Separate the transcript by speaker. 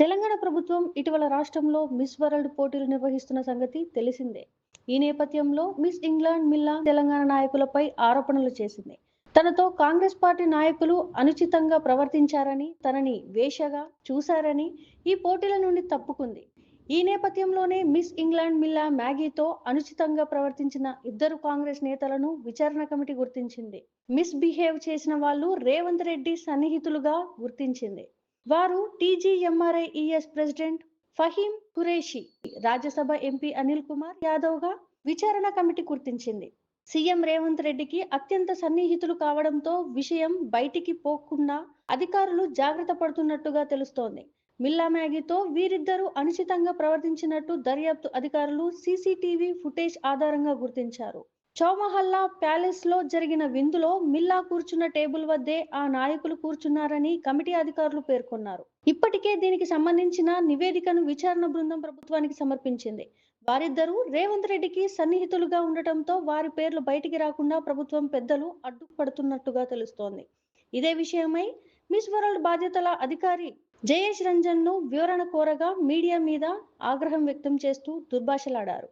Speaker 1: తెలంగాణ ప్రభుత్వం ఇటీవల రాష్ట్రంలో మిస్ వరల్డ్ పోటీలు నిర్వహిస్తున్న సంగతి తెలిసిందే. ఈ నేపథ్యంలో మిస్ ఇంగ్లాండ్ మిల్లా తెలంగాణ నాయకులపై ఆరోపణలు చేసింది. తనతో కాంగ్రెస్ పార్టీ నాయకులు అనుచితంగా ప్రవర్తించారని తనని వేషగా చూశారని ఈ పోటీల నుండి తప్పుకుంది. ఈ నేపథ్యంలోనే మిస్ ఇంగ్లాండ్ మిల్లా మ్యాగీతో అనుచితంగా ప్రవర్తించిన ఇద్దరు కాంగ్రెస్ నేతలను విచారణ కమిటీ గుర్తించింది. మిస్ బిహేవ్ చేసిన వాళ్ళు రేవంత్ రెడ్డి సన్నిహితులుగా గుర్తించింది. వారు TGMRIES president Faheem Qureshi Rajya Sabha MP Anil Kumar యాదవ్గా విచారణ కమిటీ గుర్తించింది. సీఎం రేవంత్ రెడ్డికి అత్యంత సన్నిహితులు కావడంతో విషయం బయటికి పోకుండా అధికారులు జాగ్రత్త పడుతున్నట్టుగా తెలుస్తోంది. మిల్లా మ్యాగీతో వీరిద్దరూ అనుచితంగా ప్రవర్తించినట్టు దర్యాప్తు అధికారులు సీసీటీవీ ఫుటేజ్ ఆధారంగా గుర్తించారు. చౌమహల్లా ప్యాలెస్లో జరిగిన విందులో మిల్లా కూర్చున్న టేబుల్ వద్దే ఆ నాయకులు కూర్చున్నారని కమిటీ అధికారులు పేర్కొన్నారు. ఇప్పటికే దీనికి సంబంధించిన నివేదికను విచారణ బృందం ప్రభుత్వానికి సమర్పించింది. వారిద్దరూ రేవంత్ రెడ్డికి సన్నిహితులుగా ఉండటంతో వారి పేర్లు బయటికి రాకుండా ప్రభుత్వం పెద్దలు అడ్డుపడుతున్నట్టుగా తెలుస్తోంది. ఇదే విషయమై మిస్ వరల్డ్ బాధ్యతల అధికారి జయేష్ రంజన్ను వివరణ కోరగా మీడియా మీద ఆగ్రహం వ్యక్తం చేస్తూ దుర్భాషలాడారు.